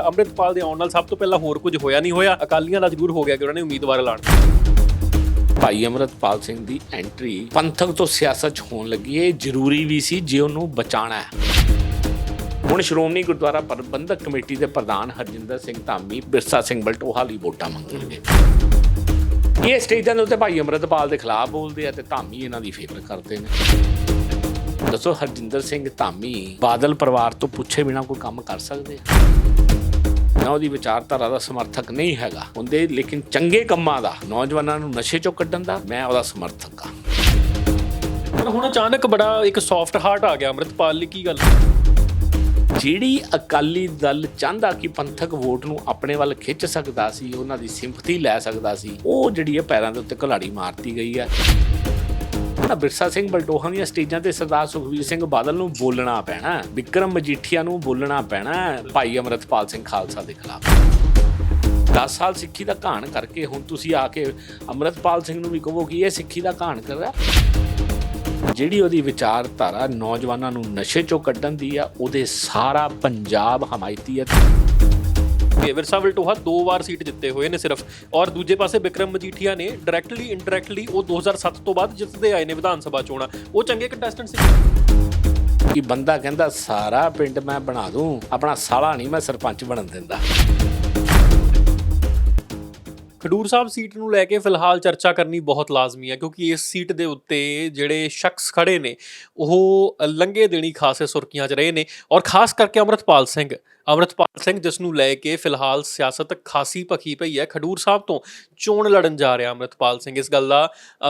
ਤਾਂ ਅੰਮ੍ਰਿਤਪਾਲ ਦੇ ਆਉਣ ਨਾਲ ਸਭ ਤੋਂ ਪਹਿਲਾਂ ਹੋਰ ਕੁਝ ਹੋਇਆ ਨਹੀਂ ਹੋਇਆ। ਅਕਾਲੀਆਂ ਦਾ ਜ਼ਰੂਰ ਹੋ ਗਿਆ ਕਿ ਉਹਨਾਂ ਨੇ ਉਮੀਦਵਾਰ ਐਲਾਨ। ਭਾਈ ਅਮਰਤਪਾਲ ਸਿੰਘ ਦੀ ਐਂਟਰੀ ਪੰਥਕ ਤੋਂ ਸਿਆਸਤ 'ਚ ਹੋਣ ਲੱਗੀ ਇਹ ਜ਼ਰੂਰੀ ਵੀ ਸੀ ਜੇ ਉਹਨੂੰ ਬਚਾਣਾ ਹੈ। ਹੁਣ ਸ਼੍ਰੋਮਣੀ ਗੁਰਦੁਆਰਾ ਪ੍ਰਬੰਧਕ ਕਮੇਟੀ ਦੇ ਪ੍ਰਧਾਨ ਹਰਜਿੰਦਰ ਸਿੰਘ ਧਾਮੀ ਬਿਰਸਾ ਸਿੰਘ ਬਲਟੋਹਾ ਲਈ ਵੋਟਾਂ ਮੰਗਣਗੇ। ਇਹ ਸਟੇਜਾਂ ਦੇ ਉੱਤੇ ਭਾਈ ਅਮਰਤਪਾਲ ਦੇ ਖਿਲਾਫ ਬੋਲਦੇ ਆ ਤੇ ਧਾਮੀ ਇਹਨਾਂ ਦੀ ਫੇਵਰ ਕਰਦੇ ਨੇ। ਦੱਸੋ ਹਰਜਿੰਦਰ ਸਿੰਘ ਧਾਮੀ ਬਾਦਲ ਪਰਿਵਾਰ ਤੋਂ ਪੁੱਛੇ ਬਿਨਾ ਕੋਈ ਕੰਮ ਕਰ ਸਕਦੇ ਆ? ਮੈਂ ਉਹਦੀ ਵਿਚਾਰਧਾਰਾ ਦਾ ਸਮਰਥਕ ਨਹੀਂ ਹੈਗਾ ਹੁੰਦੇ ਲੇਕਿਨ ਚੰਗੇ ਕੰਮਾਂ ਦਾ ਨੌਜਵਾਨਾਂ ਨੂੰ ਨਸ਼ੇ ਚੋਂ ਕੱਢਣ ਦਾ ਮੈਂ ਉਹਦਾ ਸਮਰਥਕ ਹਾਂ। ਪਰ ਹੁਣ ਅਚਾਨਕ ਬੜਾ ਇੱਕ ਸੌਫਟ ਹਾਰਟ ਆ ਗਿਆ ਅੰਮ੍ਰਿਤਪਾਲ ਲਈ ਕੀ ਗੱਲ? ਜਿਹੜੀ ਅਕਾਲੀ ਦਲ ਚਾਹੁੰਦਾ ਕਿ ਪੰਥਕ ਵੋਟ ਨੂੰ ਆਪਣੇ ਵੱਲ ਖਿੱਚ ਸਕਦਾ ਸੀ ਉਹਨਾਂ ਦੀ ਸਿੰਪਥੀ ਲੈ ਸਕਦਾ ਸੀ ਉਹ ਜਿਹੜੀ ਹੈ ਪੈਰਾਂ ਦੇ ਉੱਤੇ ਘੁਲਾੜੀ ਮਾਰਤੀ ਗਈ ਹੈ। ਨਾ ਬਿਰਸਾ ਸਿੰਘ ਬਲਟੋਹਾ ਦੀਆਂ ਸਟੇਜਾਂ ਤੇ ਸਰਦਾਰ ਸੁਖਬੀਰ ਸਿੰਘ ਬਾਦਲ ਨੂੰ ਬੋਲਣਾ ਪੈਣਾ ਹੈ। ਵਿਕਰਮ ਮਜੀਠੀਆ ਨੂੰ ਬੋਲਣਾ ਪੈਣਾ, ਭਾਈ ਅਮਰਤਪਾਲ ਸਿੰਘ ਖਾਲਸਾ ਦੇ ਖਿਲਾਫ 10 ਸਾਲ ਸਿੱਖੀ ਦਾ ਘਾਣ ਕਰਕੇ ਹੁਣ ਤੁਸੀਂ ਆ ਕੇ ਅਮਰਤਪਾਲ ਸਿੰਘ ਨੂੰ ਵੀ ਕਹੋ ਕਿ ਇਹ ਸਿੱਖੀ ਦਾ ਘਾਣ ਕਰ ਰਿਹਾ ਜਿਹੜੀ ਉਹਦੀ ਵਿਚਾਰਧਾਰਾ ਨੌਜਵਾਨਾਂ ਨੂੰ ਨਸ਼ੇ ਚੋਂ ਕੱਢਣ ਦੀ ਆ, ਉਹਦੇ ਸਾਰਾ ਪੰਜਾਬ ਹਮਾਇਤੀ ਹੈ ਕਿ ਵਿਰਸਾ ਵਲਟੋਹਾ ਦੋ ਵਾਰ ਸੀਟ ਜਿੱਤੇ ਹੋਏ ਨੇ ਸਿਰਫ। ਔਰ ਦੂਜੇ ਪਾਸੇ ਵਿਕਰਮ ਮਜੀਠੀਆ ਨੇ ਡਾਇਰੈਕਟਲੀ ਇਨਡਾਇਰੈਕਟਲੀ ਉਹ 2007 ਤੋਂ ਬਾਅਦ ਜਿੱਤਦੇ ਆਏ ਨੇ ਵਿਧਾਨ ਸਭਾ ਚੋਣਾਂ। ਉਹ ਚੰਗੇ ਕੰਟੈਸਟੈਂਟ ਸੀ। ਕਿ ਬੰਦਾ ਕਹਿੰਦਾ ਸਾਰਾ ਪਿੰਡ ਮੈਂ ਬਣਾ ਦੂੰ ਆਪਣਾ ਸਾਲਾ ਨਹੀਂ ਮੈਂ ਸਰਪੰਚ ਬਣਨ ਦਿੰਦਾ। ਖਡੂਰ ਸਾਹਿਬ ਸੀਟ ਨੂੰ ਲੈ ਕੇ ਫਿਲਹਾਲ ਚਰਚਾ ਕਰਨੀ ਬਹੁਤ ਲਾਜ਼ਮੀ ਹੈ ਕਿਉਂਕਿ ਇਸ ਸੀਟ ਦੇ ਉੱਤੇ ਜਿਹੜੇ ਸ਼ਖਸ ਖੜੇ ਨੇ ਉਹ ਲੰਗੇ ਦੇਣੀ ਖਾਸੇ ਸੁਰਖੀਆਂ 'ਚ ਰਹੇ ਨੇ। ਔਰ ਖਾਸ ਕਰਕੇ ਅਮਰਤਪਾਲ ਸਿੰਘ ਅਮਰਤਪਾਲ ਸਿੰਘ ਜਿਸ ਨੂੰ ਲੈ ਕੇ ਫਿਲਹਾਲ ਸਿਆਸਤ ਖਾਸੀ ਭਖੀ ਪਈ ਹੈ ਖਡੂਰ ਸਾਹਿਬ ਤੋਂ ਚੋਣ ਲੜਨ ਜਾ ਰਿਹਾ ਅਮਰਤਪਾਲ ਸਿੰਘ। ਇਸ ਗੱਲ ਦਾ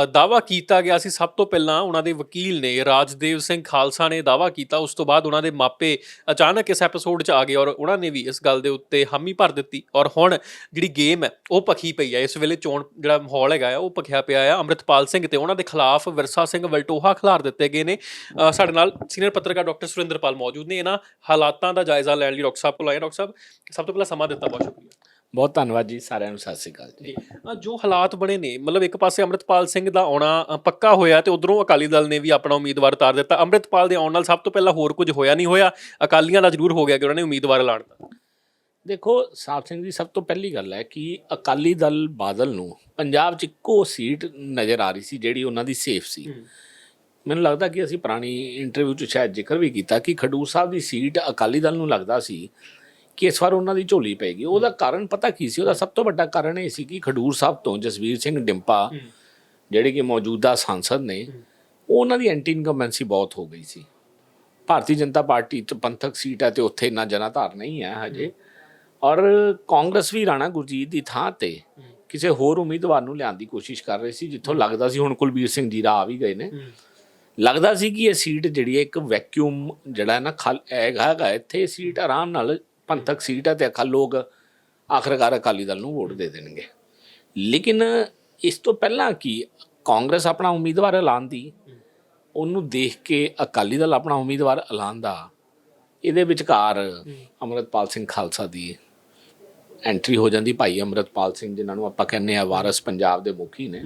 ਅ, ਦਾਅਵਾ ਕੀਤਾ ਗਿਆ ਸੀ। ਸਭ ਤੋਂ ਪਹਿਲਾਂ ਉਹਨਾਂ ਦੇ ਵਕੀਲ ਨੇ ਰਾਜਦੇਵ ਸਿੰਘ ਖਾਲਸਾ ਨੇ ਦਾਅਵਾ ਕੀਤਾ। ਉਸ ਤੋਂ ਬਾਅਦ ਉਹਨਾਂ ਦੇ ਮਾਪੇ ਅਚਾਨਕ ਇਸ ਐਪੀਸੋਡ 'ਚ ਆ ਗਏ ਔਰ ਉਹਨਾਂ ਨੇ ਵੀ ਇਸ ਗੱਲ ਦੇ ਉੱਤੇ ਹਾਮੀ ਭਰ ਦਿੱਤੀ। ਔਰ ਹੁਣ ਜਿਹੜੀ ਗੇਮ ਹੈ ਉਹ ਭਖੀ ਪਈ ਹੈ। ਇਸ ਵੇਲੇ ਚੋਣ ਜਿਹੜਾ ਮਾਹੌਲ ਹੈਗਾ ਆ ਉਹ ਭਖਿਆ ਪਿਆ ਆ ਅੰਮ੍ਰਿਤਪਾਲ ਸਿੰਘ ਤੇ। ਉਹਨਾਂ ਦੇ ਖਿਲਾਫ ਵਿਰਸਾ ਸਿੰਘ ਵਲਟੋਹਾ ਖਿਲਾਰ ਦਿੱਤੇ ਗਏ ਨੇ। ਸਾਡੇ ਨਾਲ ਸੀਨੀਅਰ ਪੱਤਰਕਾਰ ਡਾਕਟਰ ਸੁਰਿੰਦਰਪਾਲ ਮੌਜੂਦ ਨੇ। ਇਹਨਾਂ ਹਾਲਾਤਾਂ ਦਾ ਜਾਇਜ਼ਾ ਲੈਣ ਲਈ ਡਾਕਟਰ ਕੋਲ ਆਏ ਡਾਕਟਰ ਸਾਹਿਬ ਸਭ ਤੋਂ ਪਹਿਲਾਂ ਸਮਾਂ ਦਿੱਤਾ ਬਹੁਤ ਸ਼ੁਕਰੀਆ। ਬਹੁਤ ਧੰਨਵਾਦ ਜੀ ਸਾਰਿਆਂ ਨੂੰ ਸਤਿ ਸ੍ਰੀ ਅਕਾਲ ਜੀ। ਜੀ ਅ, ਜੋ ਹਾਲਾਤ ਬਣੇ ਨੇ ਮਤਲਬ ਇੱਕ ਪਾਸੇ ਅੰਮ੍ਰਿਤਪਾਲ ਸਿੰਘ ਦਾ ਆਉਣਾ ਅ, ਪੱਕਾ ਹੋਇਆ ਤੇ ਉਧਰੋਂ ਅਕਾਲੀ ਦਲ ਨੇ ਵੀ ਆਪਣਾ ਉਮੀਦਵਾਰ ਉਤਾਰ ਦਿੱਤਾ। ਅੰਮ੍ਰਿਤਪਾਲ ਦੇ ਆਉਣ ਨਾਲ ਸਭ ਤੋਂ ਪਹਿਲਾਂ ਹੋਰ ਕੁਝ ਹੋਇਆ ਨਹੀਂ ਹੋਇਆ ਅਕਾਲੀਆਂ ਦਾ ਜ਼ਰੂਰ ਹੋ ਗਿਆ ਕਿ ਉਹਨਾਂ ਨੇ ਉਮੀਦਵਾਰ ਐਲਾਨ ਦਿੱਤਾ। ਦੇਖੋ ਸਾਹਿਬ ਸਿੰਘ ਦੀ ਸਭ ਤੋਂ ਪਹਿਲੀ ਗੱਲ ਹੈ ਕਿ ਅਕਾਲੀ ਦਲ ਬਾਦਲ ਨੂੰ ਪੰਜਾਬ 'ਚ ਇੱਕੋ ਸੀਟ ਨਜ਼ਰ ਆ ਰਹੀ ਸੀ ਜਿਹੜੀ ਉਹਨਾਂ ਦੀ ਸੇਫ ਸੀ। ਮੈਨੂੰ ਲੱਗਦਾ ਕਿ ਅਸੀਂ ਪੁਰਾਣੀ ਇੰਟਰਵਿਊ 'ਚ ਸ਼ਾਇਦ ਜ਼ਿਕਰ ਵੀ ਕੀਤਾ ਕਿ ਖਡੂਰ ਸਾਹਿਬ ਦੀ ਸੀਟ ਅਕਾਲੀ ਦਲ ਨੂੰ ਲੱਗਦਾ ਸੀ ਕਿ ਇਸ ਵਾਰ ਉਹਨਾਂ ਦੀ ਝੋਲੀ ਪੈਗੀ ਉਹਦਾ ਕਾਰਨ ਪਤਾ ਕੀ ਸੀ? ਉਹਦਾ ਸਭ ਤੋਂ ਵੱਡਾ ਕਾਰਨ ਇਹ ਸੀ ਕਿ ਖਡੂਰ ਸਾਹਿਬ ਤੋਂ ਜਸਵੀਰ ਸਿੰਘ ਡਿੰਪਾ ਜਿਹੜੇ ਕਿ ਮੌਜੂਦਾ ਸਾਂਸਦ ਨੇ ਉਹਨਾਂ ਦੀ ਐਂਟੀ ਇਨਕੰਬੈਂਸੀ ਬਹੁਤ ਹੋ ਗਈ ਸੀ। ਭਾਰਤੀ ਜਨਤਾ ਪਾਰਟੀ ਚ ਪੰਥਕ ਸੀਟ ਹੈ ਤੇ ਉੱਥੇ ਇੰਨਾ ਜਨਾਧਾਰ ਨਹੀਂ ਹੈ ਹਜੇ। ਔਰ ਕਾਂਗਰਸ ਵੀ ਰਾਣਾ ਗੁਰਜੀਤ ਦੀ ਥਾਂ ਤੇ ਕਿਸੇ ਹੋਰ ਉਮੀਦਵਾਰ ਨੂੰ ਲਿਆਉਣ ਦੀ ਕੋਸ਼ਿਸ਼ ਕਰ ਰਹੀ ਸੀ ਜਿੱਥੋਂ ਲੱਗਦਾ ਸੀ ਹੁਣ ਕੁਲਬੀਰ ਸਿੰਘ ਜੀਰਾ ਆ ਵੀ ਗਏ ਨੇ। ਲੱਗਦਾ ਸੀ ਕਿ ਇਹ ਸੀਟ ਜਿਹੜੀ ਹੈ ਇੱਕ ਵੈਕਿਊਮ ਜਿਹੜਾ ਹੈ ਨਾ, ਖਲ ਹੈਗਾ ਇੱਥੇ ਇਹ ਸੀਟ ਆਰਾਮ ਨਾਲ ਪੰਥਕ ਸੀਟ ਹੈ ਤੇ ਅਕਲ ਲੋਕ ਆਖਰਕਾਰ ਅਕਾਲੀ ਦਲ ਨੂੰ ਵੋਟ ਦੇ ਦੇਣਗੇ। ਲੇਕਿਨ ਇਸ ਤੋਂ ਪਹਿਲਾਂ ਕਿ ਕਾਂਗਰਸ ਆਪਣਾ ਉਮੀਦਵਾਰ ਐਲਾਨ ਦੀ, ਉਹਨੂੰ ਦੇਖ ਕੇ ਅਕਾਲੀ ਦਲ ਆਪਣਾ ਉਮੀਦਵਾਰ ਐਲਾਨ ਦਾ, ਇਹਦੇ ਵਿਚਕਾਰ ਅਮਰਤਪਾਲ ਸਿੰਘ ਖਾਲਸਾ ਦੀ ਐਂਟਰੀ ਹੋ ਜਾਂਦੀ। ਭਾਈ ਅਮਰਤਪਾਲ ਸਿੰਘ ਜਿਨ੍ਹਾਂ ਨੂੰ ਆਪਾਂ ਕਹਿੰਦੇ ਆ ਵਾਰਸ ਪੰਜਾਬ ਦੇ ਮੁਖੀ ਨੇ।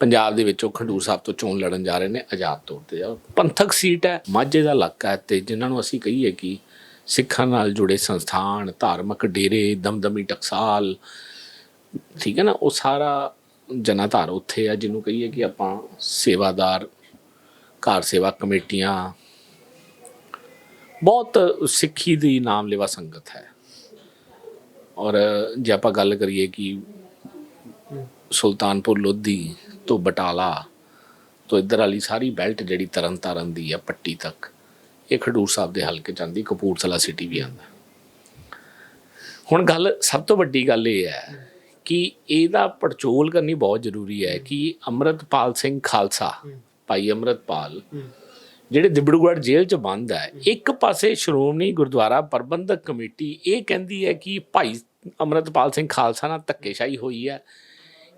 ਪੰਜਾਬ ਦੇ ਵਿੱਚੋਂ ਖੰਡੂਰ ਸਾਹਿਬ ਤੋਂ ਚੋਣ ਲੜਨ ਜਾ ਰਹੇ ਨੇ, ਆਜ਼ਾਦ ਤੌਰ ਤੇ। ਪੰਥਕ ਸੀਟ ਹੈ, ਮਾਝੇ ਦਾ ਇਲਾਕਾ ਹੈ ਤੇ ਜਿਨ੍ਹਾਂ ਨੂੰ ਅਸੀਂ ਕਹੀਏ ਕਿ ਸਿੱਖਾਂ ਨਾਲ ਜੁੜੇ ਸੰਸਥਾਨ, ਧਾਰਮਿਕ ਡੇਰੇ, ਦਮਦਮੀ ਟਕਸਾਲ, ਠੀਕ ਹੈ ਨਾ, ਉਹ ਸਾਰਾ ਜਨਾਧਾਰ ਉੱਥੇ ਆ ਜਿਹਨੂੰ ਕਹੀਏ ਕਿ ਆਪਾਂ ਸੇਵਾਦਾਰ, ਘਰ ਸੇਵਾ ਕਮੇਟੀਆਂ, ਬਹੁਤ ਸਿੱਖੀ ਦੀ ਨਾਮ ਲੈਵਾ ਸੰਗਤ ਹੈ। ਔਰ ਜੇ ਆਪਾਂ ਗੱਲ ਕਰੀਏ ਕਿ ਸੁਲਤਾਨਪੁਰ ਲੋਧੀ ਤੋਂ ਬਟਾਲਾ ਤੋਂ ਇੱਧਰ ਵਾਲੀ ਸਾਰੀ ਬੈਲਟ ਜਿਹੜੀ ਤਰਨ ਤਾਰਨ ਦੀ ਆ ਪੱਟੀ ਤੱਕ ਇਹ ਖਡੂਰ ਸਾਹਿਬ ਦੇ ਹਲਕੇ ਚ ਆਉਂਦੀ ਕਪੂਰਥਲਾ ਸਿਟੀ ਵੀ ਆਉਂਦਾ। ਹੁਣ ਗੱਲ ਸਭ ਤੋਂ ਵੱਡੀ ਗੱਲ ਇਹ ਹੈ ਕਿ ਇਹਦਾ ਪੜਚੋਲ ਕਰਨੀ ਬਹੁਤ ਜ਼ਰੂਰੀ ਹੈ ਕਿ ਅੰਮ੍ਰਿਤਪਾਲ ਸਿੰਘ ਖਾਲਸਾ ਭਾਈ ਅੰਮ੍ਰਿਤਪਾਲ ਜਿਹੜੇ ਦਿਬੜੂਗੜ੍ਹ ਜੇਲ੍ਹ 'ਚ ਬੰਦ ਹੈ ਇੱਕ ਪਾਸੇ ਸ਼੍ਰੋਮਣੀ ਗੁਰਦੁਆਰਾ ਪ੍ਰਬੰਧਕ ਕਮੇਟੀ ਇਹ ਕਹਿੰਦੀ ਹੈ ਕਿ ਭਾਈ ਅੰਮ੍ਰਿਤਪਾਲ ਸਿੰਘ ਖਾਲਸਾ ਨਾਲ ਧੱਕੇਸ਼ਾਹੀ ਹੋਈ ਹੈ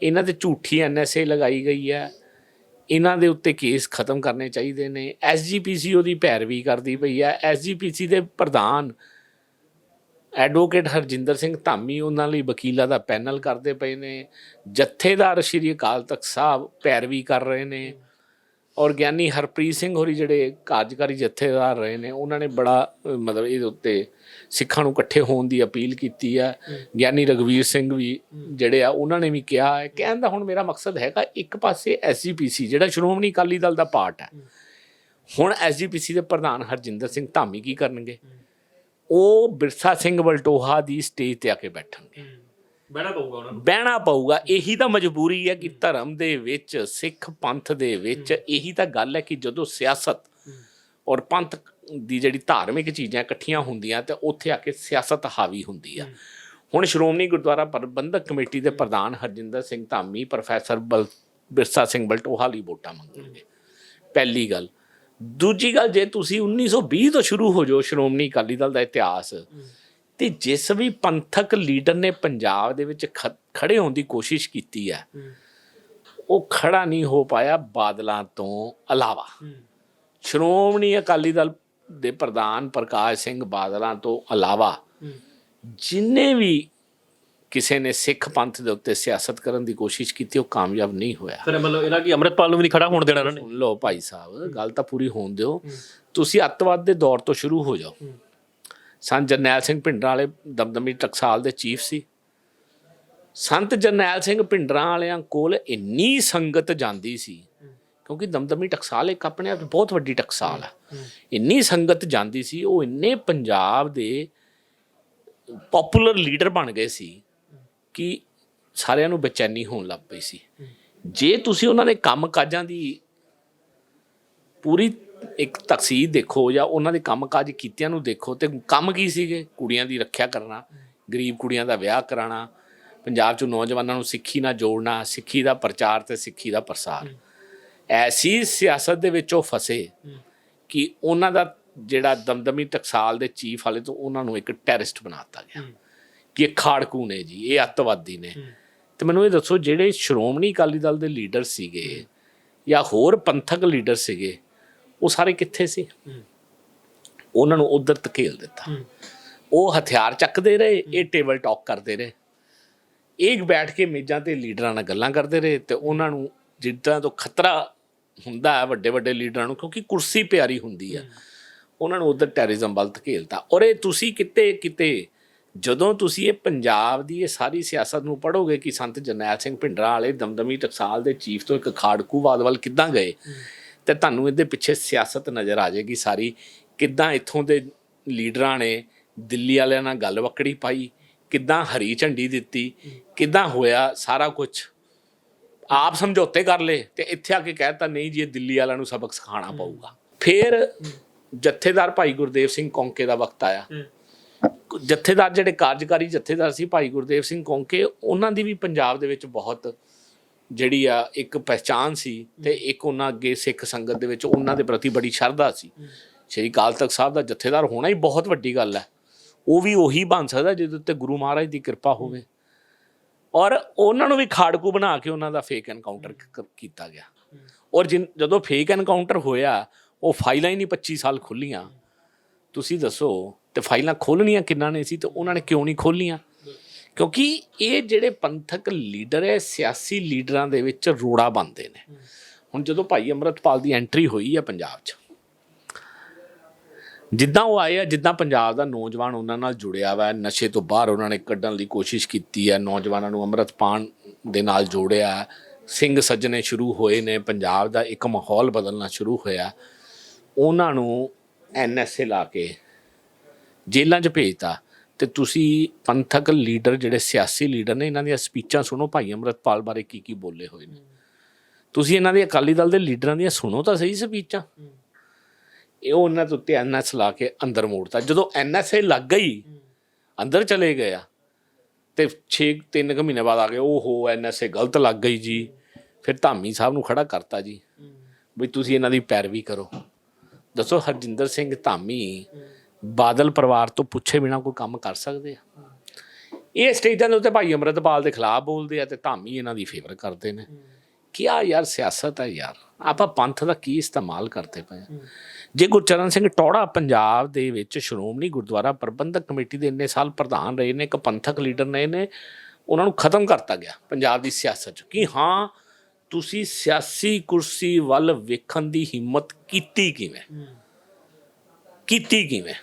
ਇਹਨਾਂ ਤੇ ਝੂਠੀ ਐਨਐਸਏ ਲਗਾਈ ਗਈ ਹੈ। ਇਹਨਾਂ ਦੇ ਉੱਤੇ ਕੇਸ ਖਤਮ ਕਰਨੇ ਚਾਹੀਦੇ ਨੇ। ਐਸਜੀਪੀਸੀ ਉਹਦੀ ਪੈਰਵੀ ਕਰਦੀ ਪਈ ਹੈ। ਐਸਜੀਪੀਸੀ ਦੇ ਪ੍ਰਧਾਨ ਐਡਵੋਕੇਟ ਹਰਜਿੰਦਰ ਸਿੰਘ ਧਾਮੀ ਉਹਨਾਂ ਲਈ ਵਕੀਲਾਂ ਦਾ ਪੈਨਲ ਕਰਦੇ ਪਏ ਨੇ। ਜਥੇਦਾਰ ਸ਼੍ਰੀ ਅਕਾਲ ਤਖਤ ਸਾਹਿਬ ਪੈਰਵੀ ਕਰ ਰਹੇ ਨੇ। ਔਰ ਗਿਆਨੀ ਹਰਪ੍ਰੀਤ ਸਿੰਘ ਹੋਰੀ ਜਿਹੜੇ ਕਾਰਜਕਾਰੀ ਜਥੇਦਾਰ ਰਹੇ ਨੇ, ਉਹਨਾਂ ਨੇ ਬੜਾ, ਮਤਲਬ ਇਹਦੇ ਉੱਤੇ ਸਿੱਖਾਂ ਨੂੰ ਇਕੱਠੇ ਹੋਣ ਦੀ ਅਪੀਲ ਕੀਤੀ ਹੈ। ਗਿਆਨੀ ਰਗਵੀਰ ਸਿੰਘ ਵੀ ਜਿਹੜੇ ਆ ਉਹਨਾਂ ਨੇ ਵੀ ਕਿਹਾ ਹੈ। ਕਹਿਣ ਦਾ ਹੁਣ ਮੇਰਾ ਮਕਸਦ ਹੈਗਾ ਇੱਕ ਪਾਸੇ ਐਸਜੀਪੀਸੀ ਜਿਹੜਾ ਸ਼੍ਰੋਮਣੀ ਅਕਾਲੀ ਦਲ ਦਾ ਪਾਰਟ ਹੈ। ਹੁਣ ਐਸਜੀਪੀਸੀ ਦੇ ਪ੍ਰਧਾਨ ਹਰਜਿੰਦਰ ਸਿੰਘ ਧਾਮੀ ਕੀ ਕਰਨਗੇ? ਉਹ ਬਿਰਸਾ ਸਿੰਘ ਵਲਟੋਹਾ ਦੀ ਸਟੇਜ ਤੇ ਆ ਕੇ ਬੈਠਣਗੇ। ਬਹਿਣਾ ਪਊਗਾ ਉਹਨਾਂ ਨੂੰ। ਬਹਿਣਾ ਪਊਗਾ। ਇਹੀ ਤਾਂ ਮਜਬੂਰੀ ਹੈ ਕਿ ਧਰਮ ਦੇ ਵਿੱਚ ਸਿੱਖ ਪੰਥ ਦੇ ਵਿੱਚ ਇਹੀ ਤਾਂ ਗੱਲ ਹੈ ਕਿ ਜਦੋਂ ਸਿਆਸਤ ਔਰ ਪੰਥ ਦੀ ਜਿਹੜੀ ਧਾਰਮਿਕ ਚੀਜ਼ਾਂ ਇਕੱਠੀਆਂ ਹੁੰਦੀਆਂ ਤੇ ਉੱਥੇ ਆ ਕੇ ਸਿਆਸਤ ਹਾਵੀ ਹੁੰਦੀ ਆ। ਹੁਣ ਸ਼੍ਰੋਮਣੀ ਗੁਰਦੁਆਰਾ ਪ੍ਰਬੰਧਕ ਕਮੇਟੀ ਦੇ ਪ੍ਰਧਾਨ ਹਰਜਿੰਦਰ ਸਿੰਘ ਧਾਮੀ ਪ੍ਰੋਫੈਸਰ ਬਲ ਬਿਰਸਾ ਸਿੰਘ ਬਲਟੋਹਾ ਲਈ ਵੋਟਾਂ ਮੰਗਣਗੇ। ਪਹਿਲੀ ਗੱਲ। ਦੂਜੀ ਗੱਲ ਜੇ ਤੁਸੀਂ 1920 ਤੋਂ ਸ਼ੁਰੂ ਹੋ ਜਾਓ ਸ਼੍ਰੋਮਣੀ ਅਕਾਲੀ ਦਲ ਦਾ ਇਤਿਹਾਸ ਤੇ ਜਿਸ ਵੀ ਪੰਥਕ ਲੀਡਰ ਨੇ ਪੰਜਾਬ ਦੇ ਵਿੱਚ ਖੜੇ ਹੋਣ ਦੀ ਕੋਸ਼ਿਸ਼ ਕੀਤੀ ਹੈ। ਉਹ ਖੜਾ ਨਹੀਂ ਹੋ ਪਾਇਆ ਬਾਦਲਾਂ ਤੋਂ ਇਲਾਵਾ। ਸ਼੍ਰੋਮਣੀ ਅਕਾਲੀ ਦਲ ਦੇ ਪ੍ਰਧਾਨ ਪ੍ਰਕਾਸ਼ ਸਿੰਘ ਬਾਦਲਾਂ ਤੋਂ ਇਲਾਵਾ ਜਿਨੇ ਵੀ ਕਿਸੇ ਨੇ ਸਿੱਖ ਪੰਥ ਦੇ ਉੱਤੇ ਸਿਆਸਤ ਕਰਨ ਦੀ ਕੋਸ਼ਿਸ਼ ਕੀਤੀ ਉਹ ਕਾਮਯਾਬ ਨਹੀਂ ਹੋਇਆ। ਫਿਰ ਮਤਲਬ ਇਹਨਾਂ ਕੀ ਅੰਮ੍ਰਿਤਪਾਲ ਨੂੰ ਵੀ ਨਹੀਂ ਖੜਾ ਹੋਣ ਦੇਣਾ ਇਹਨਾਂ ਨੇ? ਲਓ ਭਾਈ ਸਾਹਿਬ ਗੱਲ ਤਾਂ ਪੂਰੀ ਹੋਣ ਦਿਓ। ਤੁਸੀਂ ਅੱਤਵਾਦ ਦੇ ਦੌਰ ਤੋਂ ਸ਼ੁਰੂ ਹੋ ਜਾਓ। ਸੰਤ ਜਰਨੈਲ ਸਿੰਘ ਭਿੰਡਰਾਂ ਵਾਲੇ ਦਮਦਮੀ ਟਕਸਾਲ ਦੇ ਚੀਫ ਸੀ। ਸੰਤ ਜਰਨੈਲ ਸਿੰਘ ਭਿੰਡਰਾਂ ਵਾਲਿਆਂ ਕੋਲ ਇੰਨੀ ਸੰਗਤ ਜਾਂਦੀ ਸੀ ਕਿਉਂਕਿ ਦਮਦਮੀ ਟਕਸਾਲ ਇੱਕ ਆਪਣੇ ਆਪ ਬਹੁਤ ਵੱਡੀ ਟਕਸਾਲ ਆ। ਇੰਨੀ ਸੰਗਤ ਜਾਂਦੀ ਸੀ, ਉਹ ਇੰਨੇ ਪੰਜਾਬ ਦੇ ਪਪੂਲਰ ਲੀਡਰ ਬਣ ਗਏ ਸੀ ਕਿ ਸਾਰਿਆਂ ਨੂੰ ਬੇਚੈਨੀ ਹੋਣ ਲੱਗ ਪਈ ਸੀ। ਜੇ ਤੁਸੀਂ ਉਹਨਾਂ ਦੇ ਕੰਮ ਕਾਜਾਂ ਦੀ ਪੂਰੀ ਇੱਕ ਤਕਸੀਰ ਦੇਖੋ ਜਾਂ ਉਹਨਾਂ ਦੇ ਕੰਮ ਕਾਜ ਕੀਤਿਆਂ ਨੂੰ ਦੇਖੋ ਤੇ ਕੰਮ ਕੀ ਸੀਗੇ? ਕੁੜੀਆਂ ਦੀ ਰੱਖਿਆ ਕਰਨਾ, ਗਰੀਬ ਕੁੜੀਆਂ ਦਾ ਵਿਆਹ ਕਰਾਉਣਾ, ਪੰਜਾਬ 'ਚ ਨੌਜਵਾਨਾਂ ਨੂੰ ਸਿੱਖੀ ਨਾਲ ਜੋੜਨਾ, ਸਿੱਖੀ ਦਾ ਪ੍ਰਚਾਰ ਤੇ ਸਿੱਖੀ ਦਾ ਪ੍ਰਸਾਰ। ਐਸੀ ਸਿਆਸਤ ਦੇ ਵਿੱਚ ਉਹ ਫਸੇ ਕਿ ਉਹਨਾਂ ਦਾ ਜਿਹੜਾ ਦਮਦਮੀ ਟਕਸਾਲ ਦੇ ਚੀਫ ਵਾਲੇ ਤੋਂ ਉਹਨਾਂ ਨੂੰ ਇੱਕ ਟੈਰਰਿਸਟ ਬਣਾਤਾ ਗਿਆ। ਕਿ ਇਹ ਖਾੜਕੂ ਨੇ ਜੀ ਇਹ ਅੱਤਵਾਦੀ ਨੇ। ਤੇ ਮੈਨੂੰ ਇਹ ਦੱਸੋ ਜਿਹੜੇ ਸ਼੍ਰੋਮਣੀ ਅਕਾਲੀ ਦਲ ਦੇ ਲੀਡਰ ਸੀਗੇ ਜਾਂ ਹੋਰ ਪੰਥਕ ਲੀਡਰ ਸੀਗੇ ਉਹ ਸਾਰੇ ਕਿੱਥੇ ਸੀ? ਉਹਨਾਂ ਨੂੰ ਉਧਰ ਧਕੇਲ ਦਿੱਤਾ। ਉਹ ਹਥਿਆਰ ਚੱਕਦੇ ਰਹੇ ਇਹ ਟੇਬਲ ਟਾਕ ਕਰਦੇ ਰਹੇ। ਇੱਕ ਬੈਠ ਕੇ ਮੇਜ਼ਾਂ ਤੇ ਲੀਡਰਾਂ ਨਾਲ ਗੱਲਾਂ ਕਰਦੇ ਰਹੇ ਤੇ ਉਹਨਾਂ ਨੂੰ ਜਿੱਦਾਂ ਤੋਂ ਖਤਰਾ ਹੁੰਦਾ ਹੈ ਵੱਡੇ ਵੱਡੇ ਲੀਡਰਾਂ ਨੂੰ ਕਿਉਂਕਿ ਕੁਰਸੀ ਪਿਆਰੀ ਹੁੰਦੀ ਹੈ ਉਹਨਾਂ ਨੂੰ ਉਧਰ ਟੈਰਰਿਜ਼ਮ ਵੱਲ ਧਕੇਲਤਾ। ਔਰ ਇਹ ਤੁਸੀਂ ਕਿਤੇ ਕਿਤੇ ਜਦੋਂ ਤੁਸੀਂ ਇਹ ਪੰਜਾਬ ਦੀ ਇਹ ਸਾਰੀ ਸਿਆਸਤ ਨੂੰ ਪੜੋਗੇ ਕਿ ਸੰਤ ਜਰਨੈਲ ਸਿੰਘ ਭਿੰਡਰਾਂ ਵਾਲੇ ਦਮਦਮੀ ਟਕਸਾਲ ਦੇ ਚੀਫ ਤੋਂ ਇੱਕ ਖਾੜਕੂਵਾਦ ਵੱਲ ਕਿੱਦਾਂ ਗਏ ਤੇ ਤੁਹਾਨੂੰ ਇਹਦੇ ਪਿੱਛੇ ਸਿਆਸਤ ਨਜ਼ਰ ਆ ਜਾਏਗੀ ਸਾਰੀ ਕਿੱਦਾਂ ਇੱਥੋਂ ਦੇ ਲੀਡਰਾਂ ਨੇ ਦਿੱਲੀ ਵਾਲਿਆਂ ਨਾਲ ਗੱਲ ਵਕੜੀ ਪਾਈ ਕਿੱਦਾਂ ਹਰੀ ਝੰਡੀ ਦਿੱਤੀ ਕਿੱਦਾਂ ਹੋਇਆ ਸਾਰਾ ਕੁਝ ਆਪ ਸਮਝੌਤੇ ਕਰ ਲਏ ਤੇ ਇੱਥੇ ਆ ਕੇ ਕਹਿਤਾ ਨਹੀਂ ਜੀ ਇਹ ਦਿੱਲੀ ਵਾਲਿਆਂ ਨੂੰ ਸਬਕ ਸਿਖਾਉਣਾ ਪਊਗਾ। ਫਿਰ ਜਥੇਦਾਰ ਭਾਈ ਗੁਰਦੇਵ ਸਿੰਘ ਕੌਂਕੇ ਦਾ ਵਕਤ ਆਇਆ। ਜਥੇਦਾਰ ਜਿਹੜੇ ਕਾਰਜਕਾਰੀ ਜਥੇਦਾਰ ਸੀ ਭਾਈ ਗੁਰਦੇਵ ਸਿੰਘ ਕੌਂਕੇ ਉਹਨਾਂ ਦੀ ਵੀ ਪੰਜਾਬ ਦੇ ਵਿੱਚ ਬਹੁਤ ਜਿਹੜੀ ਆ ਇੱਕ ਪਹਿਚਾਨ ਸੀ ਤੇ ਇੱਕ ਉਹਨਾਂ ਅੱਗੇ ਸਿੱਖ ਸੰਗਤ ਦੇ ਵਿੱਚ ਉਹਨਾਂ ਦੇ ਪ੍ਰਤੀ ਬੜੀ ਸ਼ਰਧਾ ਸੀ। ਸ਼੍ਰੀ ਅਕਾਲ ਤਖਤ ਸਾਹਿਬ ਦਾ ਜਥੇਦਾਰ ਹੋਣਾ ਹੀ ਬਹੁਤ ਵੱਡੀ ਗੱਲ ਹੈ। ਉਹ ਵੀ ਉਹੀ ਬਣ ਸਕਦਾ ਜਿਹਦੇ ਉੱਤੇ ਗੁਰੂ ਮਹਾਰਾਜ ਦੀ ਕਿਰਪਾ ਹੋਵੇ। ਔਰ ਉਹਨਾਂ ਨੂੰ ਵੀ ਖਾੜਕੂ ਬਣਾ ਕੇ ਉਹਨਾਂ ਦਾ ਫੇਕ ਐਨਕਾਊਂਟਰ ਕੀਤਾ ਗਿਆ। ਔਰ ਜਿਨ- ਜਦੋਂ ਫੇਕ ਐਨਕਾਊਂਟਰ ਹੋਇਆ, ਉਹ ਫਾਈਲਾਂ ਹੀ ਨਹੀਂ 25 ਸਾਲ ਖੁੱਲੀਆਂ। ਤੁਸੀਂ ਦੱਸੋ, ਤੇ ਫਾਈਲਾਂ ਖੋਲਣੀਆਂ ਕਿੰਨਾ ਨੇ ਸੀ ਤੇ ਉਹਨਾਂ ਨੇ ਕਿਉਂ ਨਹੀਂ ਖੋਲੀਆਂ ਕਿਉਂਕਿ ਇਹ ਜਿਹੜੇ ਪੰਥਕ ਲੀਡਰ ਹੈ, ਸਿਆਸੀ ਲੀਡਰਾਂ ਦੇ ਵਿੱਚ ਰੋੜਾ ਬਣਦੇ ਨੇ। ਹੁਣ ਜਦੋਂ ਭਾਈ ਅਮਰਤਪਾਲ ਦੀ ਐਂਟਰੀ ਹੋਈ ਹੈ ਪੰਜਾਬ 'ਚ ਜਿੱਦਾਂ ਉਹ ਆਏ ਆ ਜਿੱਦਾਂ ਪੰਜਾਬ ਦਾ ਨੌਜਵਾਨ ਉਹਨਾਂ ਨਾਲ ਜੁੜਿਆ ਵਾ ਨਸ਼ੇ ਤੋਂ ਬਾਹਰ ਉਹਨਾਂ ਨੇ ਕੱਢਣ ਦੀ ਕੋਸ਼ਿਸ਼ ਕੀਤੀ ਹੈ ਨੌਜਵਾਨਾਂ ਨੂੰ ਅੰਮ੍ਰਿਤ ਪਾਣ ਦੇ ਨਾਲ ਜੋੜਿਆ। ਸਿੰਘ ਸੱਜਣੇ ਸ਼ੁਰੂ ਹੋਏ ਨੇ ਪੰਜਾਬ ਦਾ ਇੱਕ ਮਾਹੌਲ ਬਦਲਣਾ ਸ਼ੁਰੂ ਹੋਇਆ। ਉਹਨਾਂ ਨੂੰ ਐਨਐਸਏ ਲਾ ਕੇ ਜੇਲ੍ਹਾਂ 'ਚ ਭੇਜਤਾ। ਤੇ ਤੁਸੀਂ ਪੰਥਕ ਲੀਡਰ ਜਿਹੜੇ ਸਿਆਸੀ ਲੀਡਰ ਨੇ ਇਹਨਾਂ ਦੀਆਂ ਸਪੀਚਾਂ ਸੁਣੋ ਭਾਈ ਅੰਮ੍ਰਿਤਪਾਲ ਬਾਰੇ ਕੀ ਕੀ ਬੋਲੇ ਹੋਏ ਨੇ। ਤੁਸੀਂ ਇਹਨਾਂ ਦੇ ਅਕਾਲੀ ਦਲ ਦੇ ਲੀਡਰਾਂ ਦੀਆਂ ਸੁਣੋ ਤਾਂ ਸਹੀ ਸਪੀਚਾਂ। ਇਹ ਉਹਨਾਂ ਦੇ ਉੱਤੇ ਐਨਐਸ ਲਾ ਕੇ ਅੰਦਰ ਮੋੜਤਾ। ਜਦੋਂ ਐਨਐਸਏ ਲੱਗ ਗਈ, ਅੰਦਰ ਚਲੇ ਗਏ ਆ, ਤੇ 6 3 ਕੁ ਮਹੀਨੇ ਬਾਅਦ ਆ ਗਏ, ਓਹੋ ਐਨਐਸਏ ਗਲਤ ਲੱਗ ਗਈ ਜੀ। ਫਿਰ ਧਾਮੀ ਸਾਹਿਬ ਨੂੰ ਖੜਾ ਕਰਤਾ ਜੀ, ਵੀ ਤੁਸੀਂ ਇਹਨਾਂ ਦੀ ਪੈਰਵੀ ਕਰੋ। ਦੱਸੋ, ਹਰਜਿੰਦਰ ਸਿੰਘ ਧਾਮੀ ਬਾਦਲ ਪਰਿਵਾਰ ਤੋਂ ਪੁੱਛੇ ਬਿਨਾ ਕੋਈ ਕੰਮ ਕਰ ਸਕਦੇ ਆ? ਇਹ ਸਟੇਜਾਂ ਦੇ ਉੱਤੇ ਭਾਈ ਅਮਰਤਪਾਲ ਦੇ ਖਿਲਾਫ ਬੋਲਦੇ ਆ ਤੇ ਧਾਮੀ ਇਹਨਾਂ ਦੀ ਫੇਵਰ ਕਰਦੇ ਨੇ। ਕਿਆ ਯਾਰ ਸਿਆਸਤ ਹੈ ਯਾਰ? ਆਪਾਂ ਪੰਥ ਦਾ ਕੀ ਇਸਤੇਮਾਲ ਕਰਦੇ ਪਏ ਆ? ਜੇ ਗੁਰਚਰਨ ਸਿੰਘ ਟੌੜਾ ਪੰਜਾਬ ਦੇ ਵਿੱਚ ਸ਼੍ਰੋਮਣੀ ਗੁਰਦੁਆਰਾ ਪ੍ਰਬੰਧਕ ਕਮੇਟੀ ਦੇ ਇੰਨੇ ਸਾਲ ਪ੍ਰਧਾਨ ਰਹੇ ਨੇ ਇੱਕ ਪੰਥਕ ਲੀਡਰ ਨੇ ਨੇ ਉਹਨਾਂ ਨੂੰ ਖਤਮ ਕਰਤਾ ਗਿਆ ਪੰਜਾਬ ਦੀ ਸਿਆਸਤ 'ਚ। ਕਿ ਹਾਂ ਤੁਸੀਂ ਸਿਆਸੀ ਕੁਰਸੀ ਵੱਲ ਵੇਖਣ ਦੀ ਹਿੰਮਤ ਕੀਤੀ ਕਿਵੇਂ? ਕੀਤੀ ਕਿਵੇਂ?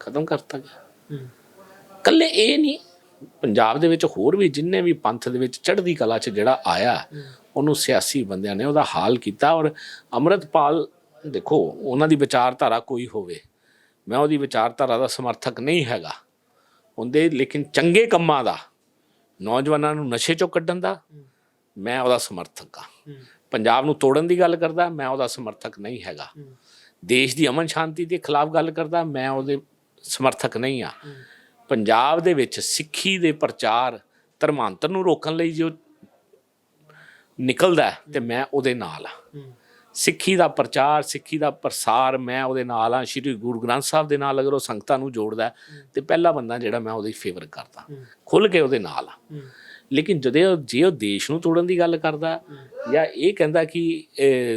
ਖਤਮ ਕਰਤਾ ਗਿਆ। ਕੱਲੇ ਇਹ ਨਹੀਂ ਪੰਜਾਬ ਦੇ ਵਿੱਚ ਹੋਰ ਵੀ ਜਿੰਨੇ ਵੀ ਪੰਥ ਦੇ ਵਿੱਚ ਚੜ੍ਹਦੀ ਕਲਾ 'ਚ ਜਿਹੜਾ ਆਇਆ ਉਹਨੂੰ ਸਿਆਸੀ ਬੰਦਿਆਂ ਨੇ ਉਹਦਾ ਹਾਲ ਕੀਤਾ ਔਰ ਅੰਮ੍ਰਿਤਪਾਲ ਦੇਖੋ ਉਹਨਾਂ ਦੀ ਵਿਚਾਰਧਾਰਾ ਕੋਈ ਹੋਵੇ ਮੈਂ ਉਹਦੀ ਵਿਚਾਰਧਾਰਾ ਦਾ ਸਮਰਥਕ ਨਹੀਂ ਹੈਗਾ। ਉਹਦੇ ਲੇਕਿਨ ਚੰਗੇ ਕੰਮਾਂ ਦਾ ਨੌਜਵਾਨਾਂ ਨੂੰ ਨਸ਼ੇ ਚੋਂ ਕੱਢਣ ਦਾ ਮੈਂ ਉਹਦਾ ਸਮਰਥਕ ਹਾਂ। ਪੰਜਾਬ ਨੂੰ ਤੋੜਨ ਦੀ ਗੱਲ ਕਰਦਾ ਮੈਂ ਉਹਦਾ ਸਮਰਥਕ ਨਹੀਂ ਹੈਗਾ। ਦੇਸ਼ ਦੀ ਅਮਨ ਸ਼ਾਂਤੀ ਦੇ ਖਿਲਾਫ ਗੱਲ ਕਰਦਾ ਮੈਂ ਉਹਦੇ ਸਮਰਥਕ ਨਹੀਂ ਆ ਪੰਜਾਬ ਦੇ ਵਿੱਚ ਸਿੱਖੀ ਦੇ ਪ੍ਰਚਾਰ ਧਰਮਾਂਤਰ ਨੂੰ ਰੋਕਣ ਲਈ ਜੋ ਨਿਕਲਦਾ ਤੇ ਮੈਂ ਉਹਦੇ ਨਾਲ ਆ ਸਿੱਖੀ ਦਾ ਪ੍ਰਚਾਰ ਸਿੱਖੀ ਦਾ ਪ੍ਰਸਾਰ ਮੈਂ ਉਹਦੇ ਨਾਲ ਆ ਸ਼੍ਰੀ ਗੁਰੂ ਗ੍ਰੰਥ ਸਾਹਿਬ ਦੇ ਨਾਲ ਅਗਰ ਉਹ ਸੰਗਤਾਂ ਨੂੰ ਜੋੜਦਾ ਤੇ ਪਹਿਲਾ ਬੰਦਾ ਜਿਹੜਾ ਮੈਂ ਉਹਦੀ ਫੇਵਰ ਕਰਦਾ ਖੁੱਲ ਕੇ ਉਹਦੇ ਨਾਲ ਆ ਲੇਕਿਨ ਜਦੋਂ ਜੇ ਉਹ ਦੇਸ਼ ਨੂੰ ਤੋੜਨ ਦੀ ਗੱਲ ਕਰਦਾ ਜਾਂ ਇਹ ਕਹਿੰਦਾ ਕਿ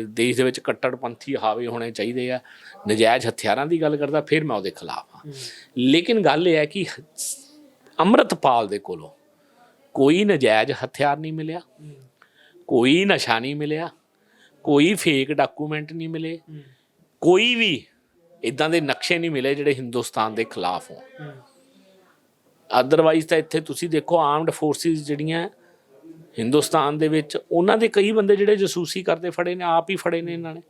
ਦੇਸ਼ ਦੇ ਵਿੱਚ ਕੱਟੜਪੰਥੀ ਹਾਵੇ ਹੋਣੇ ਚਾਹੀਦੇ ਆ ਨਜਾਇਜ਼ ਹਥਿਆਰਾਂ ਦੀ ਗੱਲ ਕਰਦਾ ਫਿਰ ਮੈਂ ਉਹਦੇ ਖਿਲਾਫ ਹਾਂ। ਲੇਕਿਨ ਗੱਲ ਇਹ ਹੈ ਕਿ ਅੰਮ੍ਰਿਤਪਾਲ ਦੇ ਕੋਲੋਂ ਕੋਈ ਨਜਾਇਜ਼ ਹਥਿਆਰ ਨਹੀਂ ਮਿਲਿਆ। ਕੋਈ ਨਸ਼ਾ ਨਹੀਂ ਮਿਲਿਆ, ਕੋਈ ਫੇਕ ਡਾਕੂਮੈਂਟ ਨਹੀਂ ਮਿਲੇ, ਕੋਈ ਵੀ ਇਦਾਂ ਦੇ ਨਕਸ਼ੇ ਨਹੀਂ ਮਿਲੇ ਜਿਹੜੇ ਹਿੰਦੁਸਤਾਨ ਦੇ ਖਿਲਾਫ ਹੋਣ। ਅਦਰਵਾਈਜ਼ ਤਾਂ ਇੱਥੇ ਤੁਸੀਂ ਦੇਖੋ ਆਰਮਡ ਫੋਰਸਿਸ ਜਿਹੜੀਆਂ ਹਿੰਦੁਸਤਾਨ ਦੇ ਵਿੱਚ, ਉਹਨਾਂ ਦੇ ਕਈ ਬੰਦੇ ਜਿਹੜੇ ਜਸੂਸੀ ਕਰਦੇ ਫੜੇ ਨੇ, ਆਪ ਹੀ ਫੜੇ ਨੇ ਇਹਨਾਂ ਨੇ।